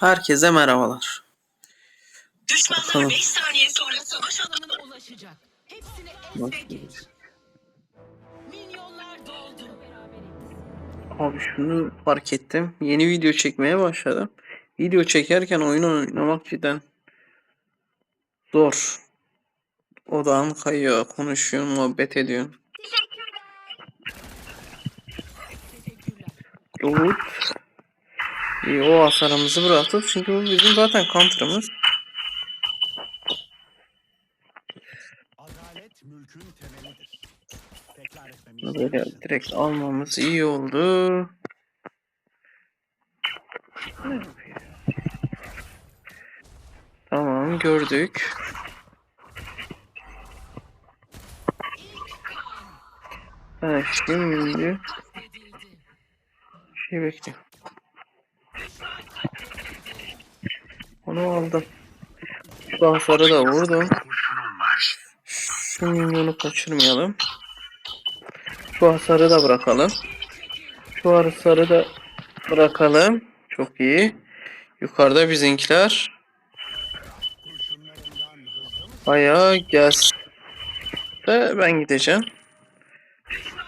Herkese merhabalar. Düşmanlar Bakalım. 5 saniye sonra savaş alanına ulaşacak. Hepsini ezde geç. Minyonlar doldu. Abi şunu fark ettim. Yeni video çekmeye başladım. Video çekerken oyun oynamak cidden zor. Odağın kayıyor, konuşuyorsun, muhabbet ediyorsun. Teşekkürler. Umut. İyi o hasarımızı bıraktık çünkü bu bizim zaten counter'ımız. Böyle direkt almamız iyi oldu. Tamam gördük. Ha, şimdi şey bekliyorum. Onu aldım. Şu hasarı da vurdum. Şu minyonu kaçırmayalım. Şu hasarı da bırakalım. Şu hasarı da bırakalım. Çok iyi. Yukarıda mı? bayağı gelsin. De ben gideceğim.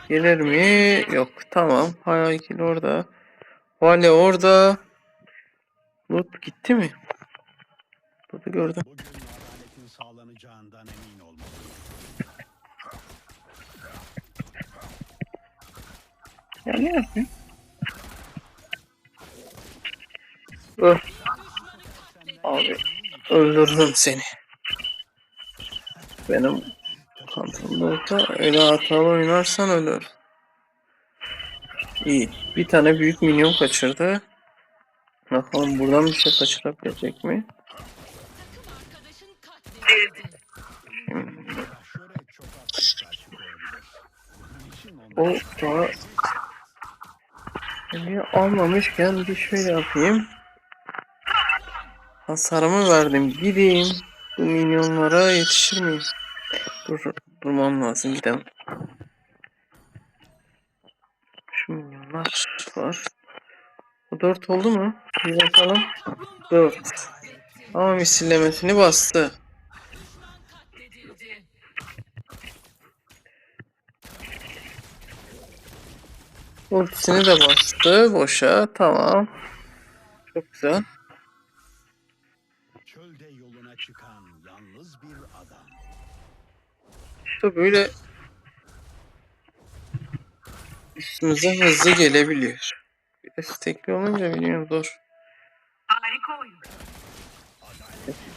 Gelir mi? Yok. Tamam. Hayakil orada. Vale orada. Lut gitti mi? Lut'u gördüm. Bugün adaletin sağlanacağından emin olmalıyım. Ya ne yapayım? Öh. Abi öldürürüm seni. Benim kantımda olsa öyle hatalı oynarsan ölür. İyi. Bir tane büyük minyon kaçırdı. Bakalım buradan bir şey kaçırabilecek mi? O daha Eli almamışken bir şöyle yapayım. Hasarımı verdim. Gideyim. Bu minyonlara yetişir miyim? Dur, durmam lazım. Gidelim. Şu minyonlar var. Bu 4 oldu mu? Bir bakalım. 4. Ama misillemesini bastı. Ultisini de bastı. Boşa. Tamam. Çok güzel. çölde yoluna çıkan yalnız bir adam. İşte böyle üstümüze hızlı gelebiliyor. Bir de stekli olunca biliyorum zor. harika oyun.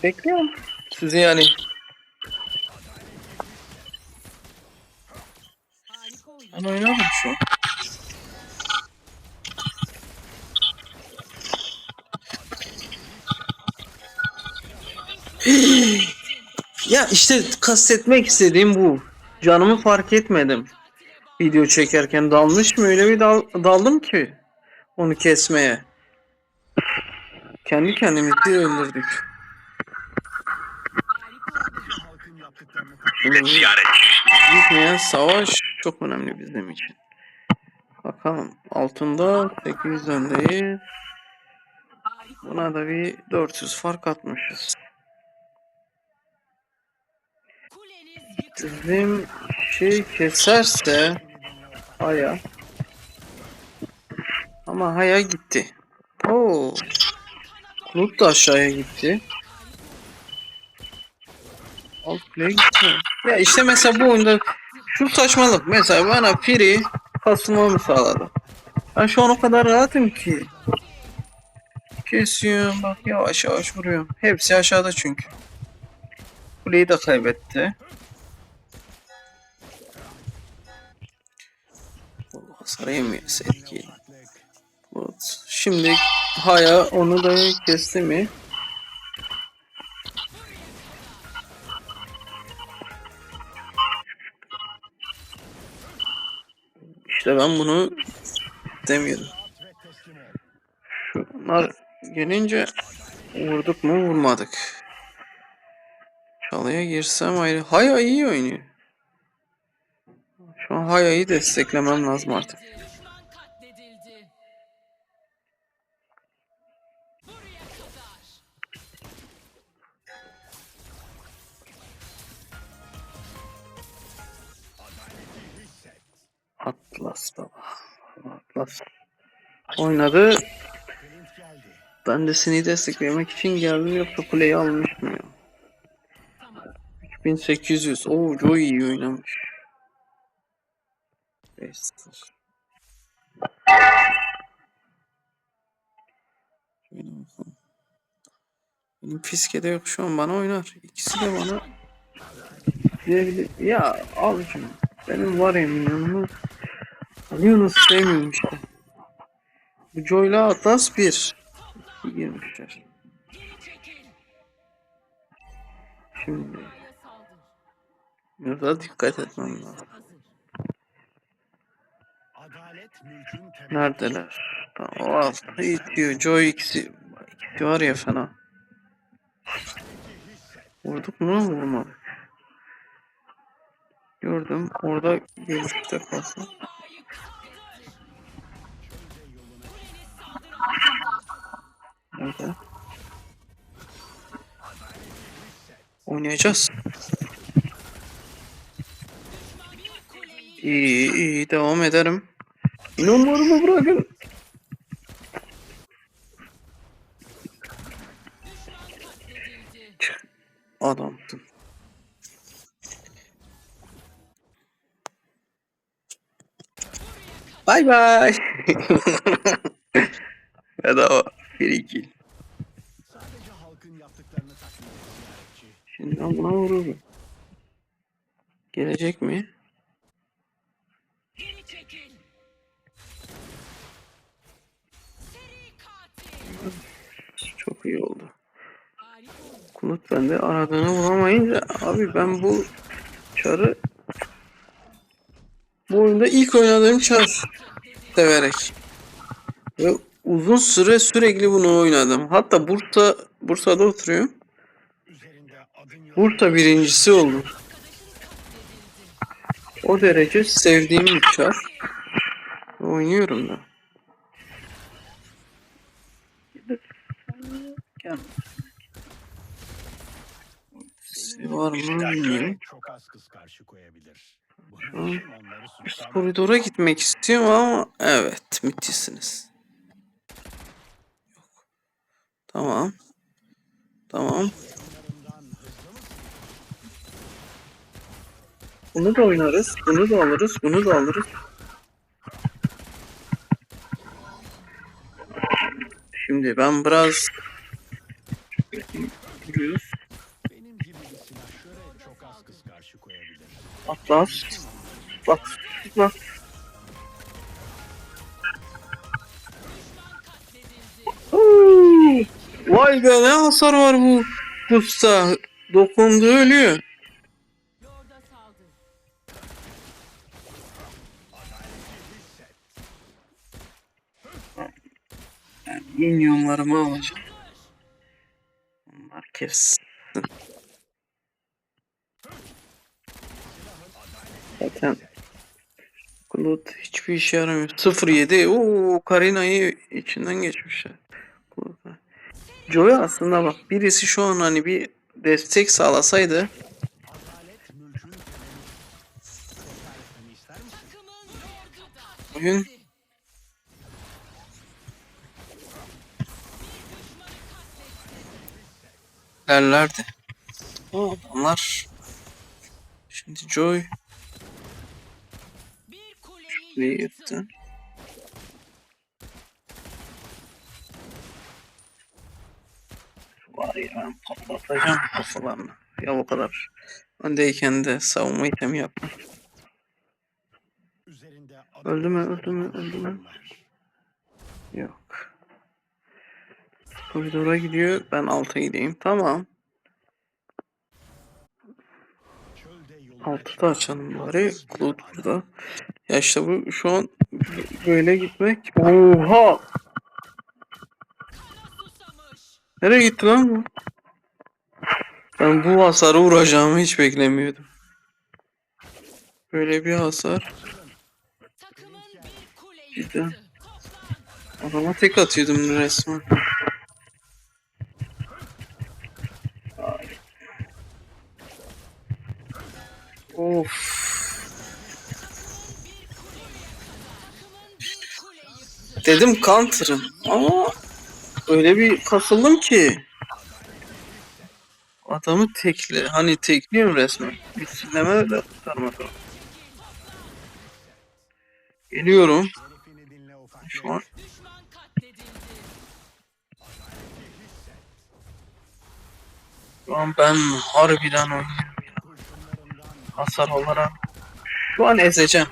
Bekliyorum. Sizi yani Harika oyun. ben oynarım şu an. Ya işte kastetmek istediğim bu. Canımı fark etmedim. Video çekerken dalmış mı öyle bir dal daldım ki onu kesmeye. Kendi kendimizi öldürdük. Bitmeyen savaş çok önemli bizim için. Bakalım altında 800 öndeyiz. Buna da bir 400 fark atmışız. Bizim şey keserse Haya. Ama Haya gitti. Oo. Lut da aşağıya gitti. Alt kuleye gitti. Ya işte mesela bu oyunda şu saçmalık. Mesela bana Piri kasılmamı sağladı. Ben şu an o kadar rahatım ki. Kesiyorum bak yavaş yavaş vuruyorum. Hepsi aşağıda çünkü. Kuleyi de kaybetti. Allah hasar yemiyor sevgi. Evet. Şimdi Haya onu da kesti mi? İşte ben bunu ol. Şunlar gelince vurduk mu vurmadık. Çalıya girsem ayrı. Haya iyi oynuyor. Şu an Haya'yı desteklemem lazım artık. Atlas da. Atlas oynadı. Ben de seni desteklemek için geldim yoksa kuleyi almış mı ya? 1800. Oo, Joy iyi oynamış. Bakalım. Benim fiskede yok şu an bana oynar. İkisi de bana diyebilir. Ya al şunu. Benim var milyonumuz. Alıyorsunuz sevmiyorum işte. Bu Joy'la Atlas bir. İyi girmişler. Geri çekil. Şimdi burada dikkat etmem lazım. Neredeler? Tamam, o altta itiyor. Joy ikisi. İkisi var ya fena. Vurduk mu? Vurmadık. Gördüm. Orada görüşte kalsın. Nerede? Oynayacağız. İyi iyi devam ederim. İnanmıyorum bırakın. Adamsın. Bay bay. Bedava. 1-2. Sadece halkın yaptıklarını taklit et ziyaretçi. Şimdi ben buna vururum. Gelecek mi? Çok iyi oldu. Kulut bende aradığını bulamayınca abi ben bu çarı bu oyunda ilk oynadığım çar severek ve uzun süre sürekli bunu oynadım. Hatta Bursa Bursa'da oturuyorum. Bursa birincisi oldum. O derece sevdiğim bir çar. Oynuyorum da. Gel. Var mı. Çok az kız karşı koyabilir. Üst koridora gitmek istiyorum ama evet müthişsiniz. Tamam. Tamam. Bunu da oynarız. Bunu da alırız. Bunu da alırız. Şimdi ben biraz Yürüyoruz. Benim gibi bir silahşöre çok az kız karşı koyabilir. Atlas. Bak. Bak. Oo! Vay be ne hasar var bu kusta. Dokundu ölüyor. Minyonlarımı alacağım. Kes. Zaten Klut hiçbir işe yaramıyor. 07. Oo Karina'yı içinden geçmişler. Joey aslında bak birisi şu an hani bir destek sağlasaydı Adalet derlerdi. O adamlar şimdi Joy yıktı. yıktı? Var ya ben patlatacağım kafalarını. Ya o kadar. Öndeyken de savunma itemi yapma. Öldü mü? Öldü mü? Öldü mü? Yok. Koridora gidiyor. Ben alta gideyim. Tamam. Altı da açalım bari. Cloud burada. Ya işte bu şu an böyle gitmek. Oha! Nereye gitti lan bu? Ben bu hasarı vuracağımı hiç beklemiyordum. Böyle bir hasar. Cidden. Adama tek atıyordum resmen. Dedim counter'ım ama öyle bir kasıldım ki adamı tekli hani tekliyorum resmen. Bir sineme de tutarmadım. Geliyorum. Şu an. Şu an ben harbiden oynuyorum Hasar olarak. Şu an ezeceğim.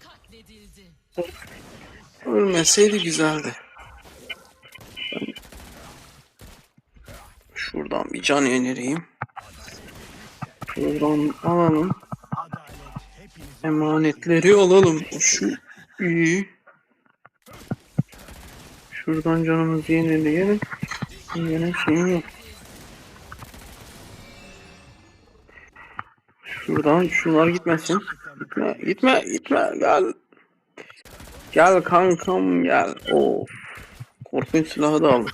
Katledildi. Ölmeseydi güzeldi. Şuradan bir can yenereyim. Şuradan alalım. Emanetleri alalım. Şu iyi. Şuradan canımızı yenileyelim. Yine şeyim yok. Şuradan şunlar gitmesin. Gitme, gitme, gitme. Gel. Gel kankam gel. Of. Korkunç silahı da aldım.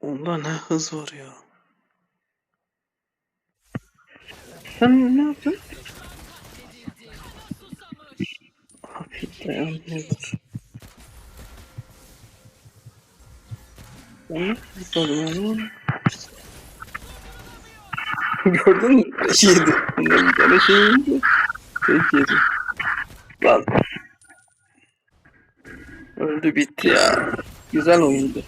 Onda ne hız var ya. Sen ne yaptın? Katledildi. Kana Gördün mü? Yedi. Bundan bir tane şey yedi. Tek yedi. Lan. Öldü bitti ya. Güzel oyundu.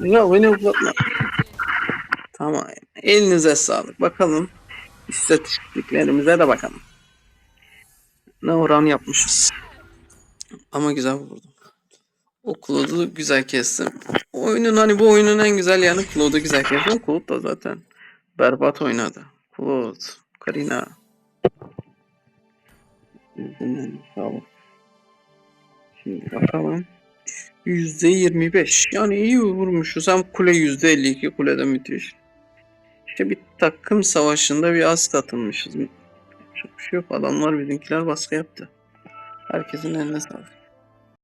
Ya beni uzatma. Tamam. Elinize sağlık. Bakalım. İstatistiklerimize de bakalım. Ne oran yapmışız. Ama güzel vurdum. O Claude'u güzel kestim. Oyunun hani bu oyunun en güzel yanı Claude'u güzel kestim. Claude da zaten berbat oynadı. Claude, Karina. Şimdi bakalım. %25. Yani iyi vurmuşuz. Hem kule %52 kulede müthiş. İşte bir takım savaşında bir az atılmışız. Çok bir şey yok. Adamlar bizimkiler baskı yaptı. Herkesin eline sağlık.